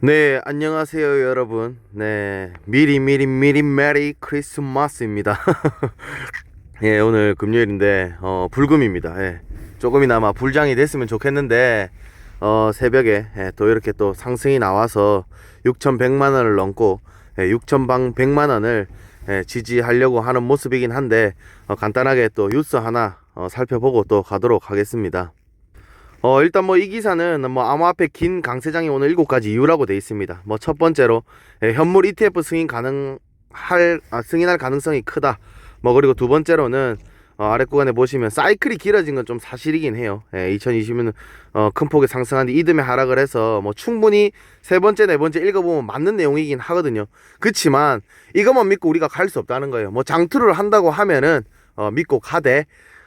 네, 안녕하세요, 여러분. 네, 미리 미리 미리 메리 크리스마스입니다. 예, 오늘 금요일인데 어, 불금입니다. 예. 조금이나마 불장이 됐으면 좋겠는데 어, 새벽에 예, 또 이렇게 또 상승이 나와서 6,100만 원을 넘고 예, 6,000방 100만 원을 예, 지지하려고 하는 모습이긴 한데 어, 간단하게 또 뉴스 하나 어, 살펴보고 또 가도록 하겠습니다. 어 일단 뭐 이 기사는 뭐 암호화폐 긴 강세장이 오늘 일곱 가지 이유라고 돼 있습니다. 뭐 첫 번째로 예, 현물 ETF 승인 가능할 아, 승인할 가능성이 크다. 뭐 그리고 두 번째로는 어, 아래 구간에 보시면 사이클이 길어진 건 좀 사실이긴 해요. 예, 2020년 어, 큰 폭의 상승한 뒤 이듬해 하락을 해서 뭐 충분히 세 번째 네 번째 읽어보면 맞는 내용이긴 하거든요. 그렇지만 이것만 믿고 우리가 갈 수 없다는 거예요. 뭐 장투를 한다고 하면은 어, 믿고 가되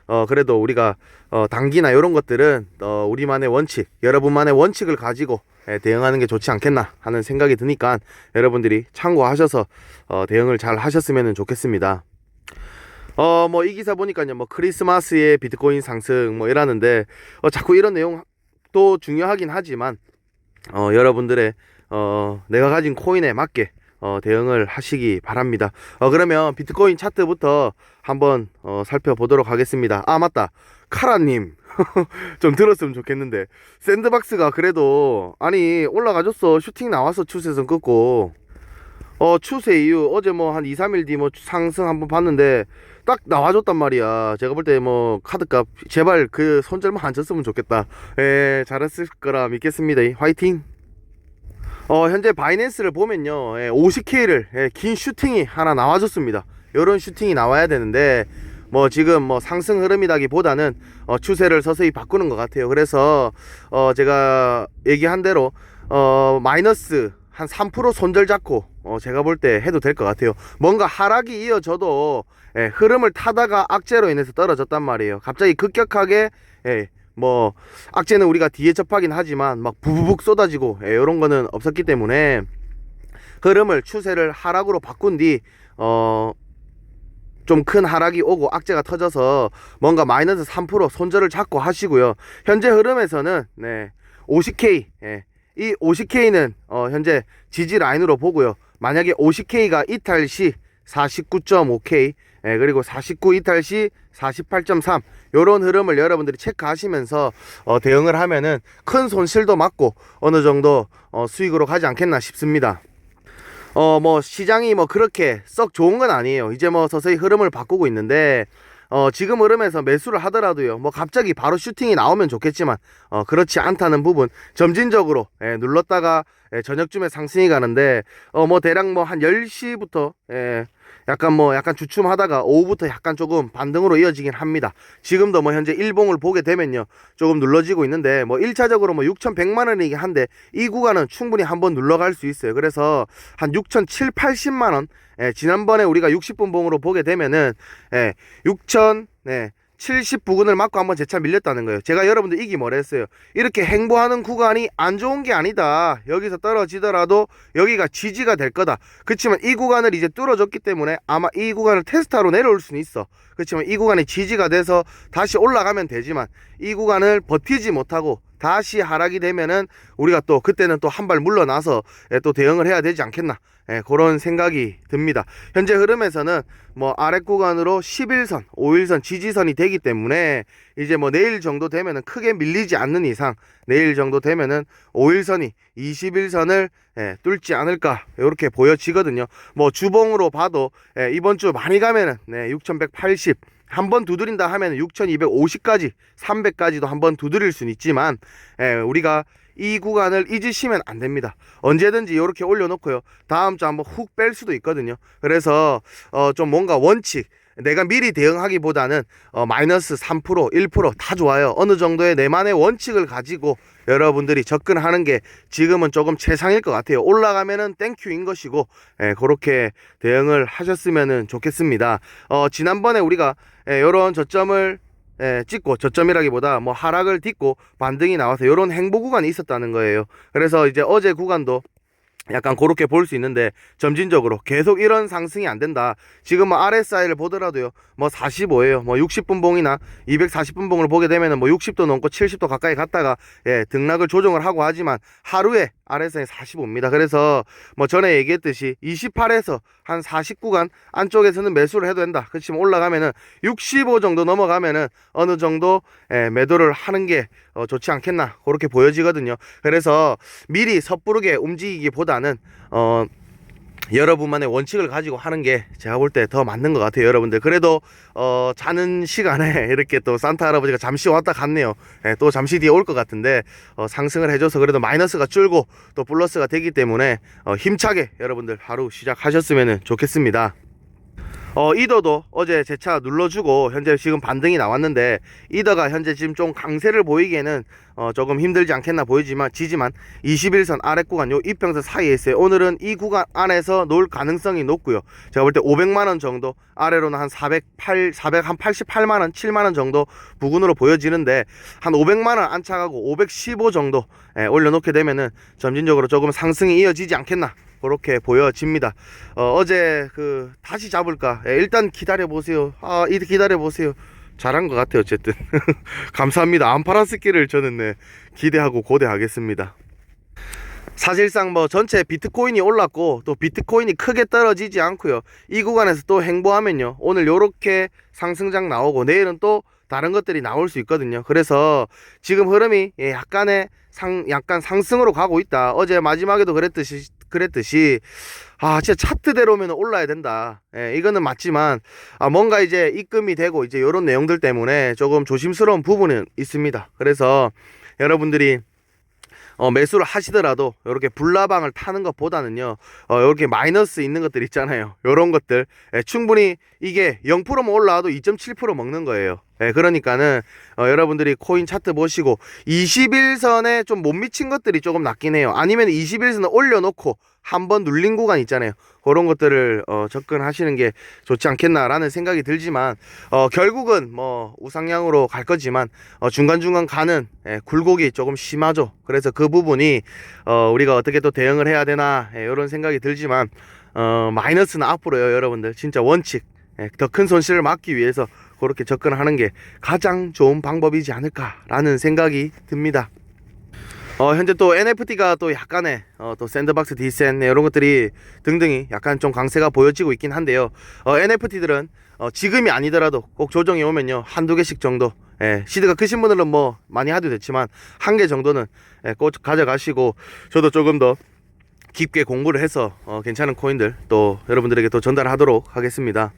어 그래도 우리가 어 단기나 이런 것들은 어 우리만의 원칙, 여러분만의 원칙을 가지고 예, 대응하는 게 좋지 않겠나 하는 생각이 드니까 여러분들이 참고하셔서 어 대응을 잘 하셨으면 좋겠습니다. 어 뭐 이 기사 보니까요 뭐 크리스마스에 비트코인 상승 뭐 이라는데 어 자꾸 이런 내용도 중요하긴 하지만 어 여러분들의 어 내가 가진 코인에 맞게 어, 대응을 하시기 바랍니다. 어, 그러면 비트코인 차트부터 한번 어, 살펴보도록 하겠습니다. 아 맞다, 카라님 좀 들었으면 좋겠는데 샌드박스가 그래도 아니 올라가줬어 슈팅 나와서 추세선 끊고 어 추세 이후 어제 뭐 한 2, 3일 뒤 뭐 상승 한번 봤는데 딱 나와줬단 말이야. 제가 볼 때 뭐 카드값 제발 그 손절만 안 쳤으면 좋겠다. 예, 잘했을 거라 믿겠습니다. 화이팅! 어, 현재 바이낸스를 보면요. 예, 50K를 예, 긴 슈팅이 하나 나와줬습니다. 이런 슈팅이 나와야 되는데 뭐 지금 뭐 상승 흐름이라기보다는 어, 추세를 서서히 바꾸는 것 같아요. 그래서 어, 제가 얘기한 대로 어, 마이너스 한 3% 손절 잡고 어, 제가 볼 때 해도 될 것 같아요. 뭔가 하락이 이어져도 예, 흐름을 타다가 악재로 인해서 떨어졌단 말이에요. 갑자기 급격하게 예, 뭐 악재는 우리가 뒤에 접하긴 하지만 막 부부북 쏟아지고 예, 이런 거는 없었기 때문에 흐름을 추세를 하락으로 바꾼 뒤 어 좀 큰 하락이 오고 악재가 터져서 뭔가 마이너스 3% 손절을 잡고 하시고요. 현재 흐름에서는 네 50K 예, 이 50K는 어, 현재 지지 라인으로 보고요. 만약에 50K가 이탈 시 49.5K 예, 그리고 49 이탈 시 48.3 요런 흐름을 여러분들이 체크하시면서 어, 대응을 하면은 큰 손실도 막고 어느 정도 어, 수익으로 가지 않겠나 싶습니다. 어 뭐 시장이 뭐 그렇게 썩 좋은 건 아니에요. 이제 뭐 서서히 흐름을 바꾸고 있는데 어 지금 흐름에서 매수를 하더라도요. 뭐 갑자기 바로 슈팅이 나오면 좋겠지만 어 그렇지 않다는 부분 점진적으로 예, 눌렀다가 예, 저녁쯤에 상승이 가는데 어 뭐 대략 뭐 한 10시부터 예, 약간 뭐 약간 주춤하다가 오후부터 약간 조금 반등으로 이어지긴 합니다. 지금도 뭐 현재 일봉을 보게 되면요. 조금 눌러지고 있는데 뭐 1차적으로 뭐 6,100만 원이긴 한데 이 구간은 충분히 한번 눌러갈 수 있어요. 그래서 한 6,700, 80만 원 예, 지난번에 우리가 60분 봉으로 보게 되면은 예, 6,000 네, 70 부근을 맞고 한번 재차 밀렸다는 거예요. 제가 여러분들 이기 뭐라 했어요. 이렇게 행보하는 구간이 안 좋은 게 아니다. 여기서 떨어지더라도 여기가 지지가 될 거다. 그렇지만 이 구간을 이제 뚫어줬기 때문에 아마 이 구간을 테스트하러 내려올 수는 있어. 그렇지만 이 구간이 지지가 돼서 다시 올라가면 되지만 이 구간을 버티지 못하고 다시 하락이 되면은 우리가 또 그때는 또 한 발 물러나서 예, 또 대응을 해야 되지 않겠나 예, 그런 생각이 듭니다. 현재 흐름에서는 뭐 아래 구간으로 11선, 5일선 지지선이 되기 때문에 이제 뭐 내일 정도 되면은 크게 밀리지 않는 이상 내일 정도 되면은 5일선이 21선을 예, 뚫지 않을까 이렇게 보여지거든요. 뭐 주봉으로 봐도 예, 이번 주 많이 가면은 네, 6180 한 번 두드린다 하면 6250까지 300까지도 한 번 두드릴 수는 있지만 예, 우리가 이 구간을 잊으시면 안 됩니다. 언제든지 이렇게 올려놓고요. 다음 주 한번 훅 뺄 수도 있거든요. 그래서 어, 좀 뭔가 원칙 내가 미리 대응하기보다는 어, 마이너스 3% 1%다 좋아요. 어느 정도의 내만의 원칙을 가지고 여러분들이 접근하는 게 지금은 조금 최상일 것 같아요. 올라가면은 땡큐인 것이고 예, 그렇게 대응을 하셨으면 좋겠습니다. 어, 지난번에 우리가 예, 이런 저점을 예, 찍고 저점이라기보다 뭐 하락을 딛고 반등이 나와서 이런 행보 구간이 있었다는 거예요. 그래서 이제 어제 구간도 약간 그렇게 볼 수 있는데 점진적으로 계속 이런 상승이 안 된다. 지금 뭐 RSI를 보더라도요. 뭐 45예요. 뭐 60분 봉이나 240분 봉을 보게 되면은 뭐 60도 넘고 70도 가까이 갔다가 예, 등락을 조정을 하고 하지만 하루에 아래선이 45입니다. 그래서 뭐 전에 얘기했듯이 28에서 한 49간 안쪽에서는 매수를 해도 된다. 그렇지만 올라가면은 65 정도 넘어가면은 어느 정도 예, 매도를 하는 게 어, 좋지 않겠나 그렇게 보여지거든요. 그래서 미리 섣부르게 움직이기보다는 어 여러분만의 원칙을 가지고 하는 게 제가 볼 때 더 맞는 것 같아요, 여러분들. 그래도 어 자는 시간에 이렇게 또 산타 할아버지가 잠시 왔다 갔네요. 예, 또 잠시 뒤에 올 것 같은데 어, 상승을 해줘서 그래도 마이너스가 줄고 또 플러스가 되기 때문에 어, 힘차게 여러분들 하루 시작하셨으면 좋겠습니다. 어, 이더도 어제 제 차 눌러주고 현재 지금 반등이 나왔는데 이더가 현재 지금 좀 강세를 보이기에는 어, 조금 힘들지 않겠나 보이지만 지지만 21선 아래 구간 요 이평선 사이에 있어요. 오늘은 이 구간 안에서 놓을 가능성이 높고요. 제가 볼 때 500만 원 정도 아래로는 한 408, 400, 한 88만 원, 7만 원 정도 부근으로 보여지는데 한 500만 원 안착하고 515 정도 예, 올려놓게 되면은 점진적으로 조금 상승이 이어지지 않겠나 그렇게 보여집니다. 어, 제그 다시 잡을까? 예, 일단 기다려 보세요. 아, 이 기다려 보세요. 잘한 것 같아요. 어쨌든 감사합니다. 안 팔았을기를 저는 네, 기대하고 고대하겠습니다. 사실상 뭐 전체 비트코인이 올랐고 또 비트코인이 크게 떨어지지 않고요. 이 구간에서 또 행보하면요. 오늘 요렇게 상승장 나오고 내일은 또 다른 것들이 나올 수 있거든요. 그래서 지금 흐름이 예, 약간의 상 약간 상승으로 가고 있다. 어제 마지막에도 그랬듯이 그랬듯이 아 진짜 차트대로면 올라야 된다. 예, 이거는 맞지만 아 뭔가 이제 입금이 되고 이제 이런 내용들 때문에 조금 조심스러운 부분은 있습니다. 그래서 여러분들이 어, 매수를 하시더라도 이렇게 불나방을 타는 것보다는요 어, 이렇게 마이너스 있는 것들 있잖아요 이런 것들 예, 충분히 이게 0%만 올라와도 2.7% 먹는 거예요 예, 그러니까는 어, 여러분들이 코인 차트 보시고 21선에 좀 못 미친 것들이 조금 낫긴 해요. 아니면 21선을 올려놓고 한번 눌린 구간 있잖아요. 그런 것들을 어, 접근하시는 게 좋지 않겠나라는 생각이 들지만 어, 결국은 뭐 우상향으로 갈 거지만 어, 중간중간 가는 예, 굴곡이 조금 심하죠. 그래서 그 부분이 어, 우리가 어떻게 또 대응을 해야 되나 예, 이런 생각이 들지만 어, 마이너스는 앞으로요 여러분들. 진짜 원칙 예, 더 큰 손실을 막기 위해서 그렇게 접근하는 게 가장 좋은 방법이지 않을까라는 생각이 듭니다. 어, 현재 또 NFT가 또 약간의 어, 또 샌드박스 디센 네, 이런 것들이 등등이 약간 좀 강세가 보여지고 있긴 한데요. 어, NFT들은 어, 지금이 아니더라도 꼭 조정이 오면요 한두 개씩 정도 예, 시드가 크신 분들은 뭐 많이 하도 됐지만 한 개 정도는 예, 꼭 가져가시고 저도 조금 더 깊게 공부를 해서 어, 괜찮은 코인들 또 여러분들에게 또 전달하도록 하겠습니다.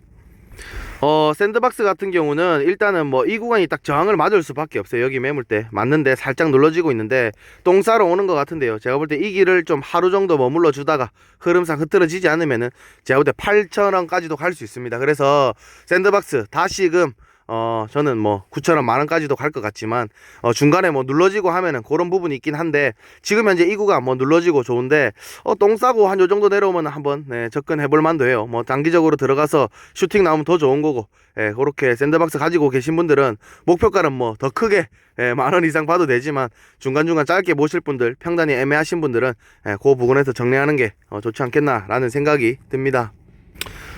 어 샌드박스 같은 경우는 일단은 뭐 이 구간이 딱 저항을 맞을 수밖에 없어요. 여기 매물대 맞는데 살짝 눌러지고 있는데 똥 싸러 오는 것 같은데요. 제가 볼 때 이 길을 좀 하루 정도 머물러 주다가 흐름상 흐트러지지 않으면은 제가 볼 때 8천원까지도 갈 수 있습니다. 그래서 샌드박스 다시금 어 저는 뭐 9천원 만원까지도 갈 것 같지만 어 중간에 뭐 눌러지고 하면은 그런 부분이 있긴 한데 지금 현재 이 구간 뭐 눌러지고 좋은데 어똥 싸고 한 요 정도 내려오면 한번 네, 접근해 볼 만도 해요. 뭐 단기적으로 들어가서 슈팅 나오면 더 좋은 거고 예, 그렇게 샌드박스 가지고 계신 분들은 목표가는 뭐 더 크게 예, 만원 이상 봐도 되지만 중간중간 짧게 모실 분들 평단이 애매하신 분들은 예, 그 부분에서 정리하는 게 어, 좋지 않겠나라는 생각이 듭니다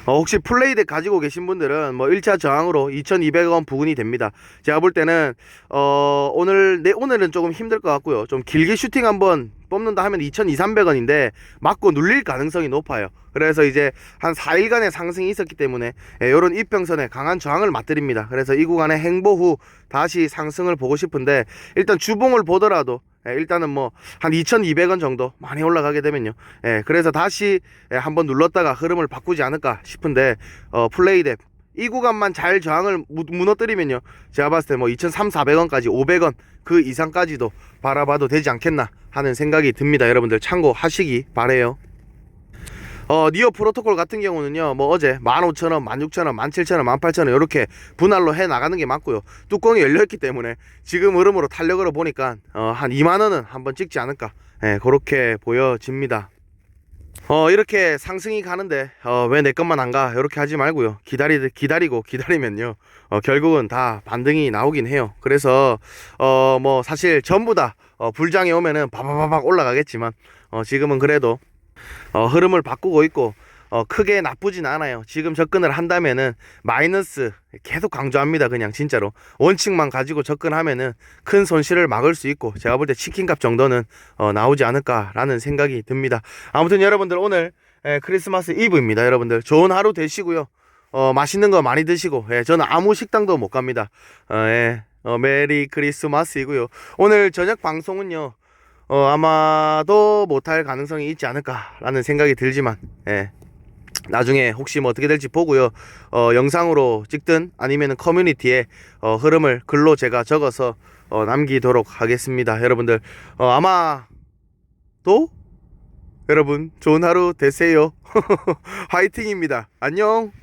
어, 혹시 플레이덱 가지고 계신 분들은 뭐 1차 저항으로 2,200원 부근이 됩니다. 제가 볼 때는 어, 오늘 내 오늘은 조금 힘들 것 같고요. 좀 길게 슈팅 한번 뽑는다 하면 2,200원인데 맞고 눌릴 가능성이 높아요. 그래서 이제 한 4일간의 상승이 있었기 때문에 이런 이평선에 강한 저항을 맞드립니다. 그래서 이 구간의 행보 후 다시 상승을 보고 싶은데 일단 주봉을 보더라도 예, 일단은 뭐 한 2,200원 정도 많이 올라가게 되면요. 예, 그래서 다시 예, 한번 눌렀다가 흐름을 바꾸지 않을까 싶은데 어, 플레이덱 이 구간만 잘 저항을 무, 무너뜨리면요. 제가 봤을 때 뭐 2,300원까지 500원 그 이상까지도 바라봐도 되지 않겠나 하는 생각이 듭니다. 여러분들 참고하시기 바래요. 어, 니어 프로토콜 같은 경우는요, 뭐 어제 15,000원, 16,000원, 17,000원, 18,000원 이렇게 분할로 해 나가는 게 맞고요. 뚜껑이 열려있기 때문에 지금 흐름으로 탄력으로 보니까 어, 한 2만원은 한번 찍지 않을까. 예, 그렇게 보여집니다. 어, 이렇게 상승이 가는데, 어, 왜 내 것만 안 가? 이렇게 하지 말고요. 기다리, 기다리고 기다리면요. 어, 결국은 다 반등이 나오긴 해요. 그래서, 어, 뭐, 사실 전부 다, 어, 불장이 오면은 바바바박 올라가겠지만, 어, 지금은 그래도 어, 흐름을 바꾸고 있고 어, 크게 나쁘진 않아요. 지금 접근을 한다면은 마이너스 계속 강조합니다. 그냥 진짜로 원칙만 가지고 접근하면은 큰 손실을 막을 수 있고 제가 볼 때 치킨값 정도는 어, 나오지 않을까라는 생각이 듭니다. 아무튼 여러분들 오늘 예, 크리스마스 이브입니다. 여러분들 좋은 하루 되시고요. 어, 맛있는 거 많이 드시고 예, 저는 아무 식당도 못 갑니다. 어, 예, 어, 메리 크리스마스이고요. 오늘 저녁 방송은요. 어, 아마도 못할 가능성이 있지 않을까라는 생각이 들지만, 예. 나중에 혹시 뭐 어떻게 될지 보고요. 어, 영상으로 찍든 아니면 커뮤니티에 어, 흐름을 글로 제가 적어서 어, 남기도록 하겠습니다. 여러분들, 어, 아마 또 여러분 좋은 하루 되세요. 화이팅입니다. 안녕.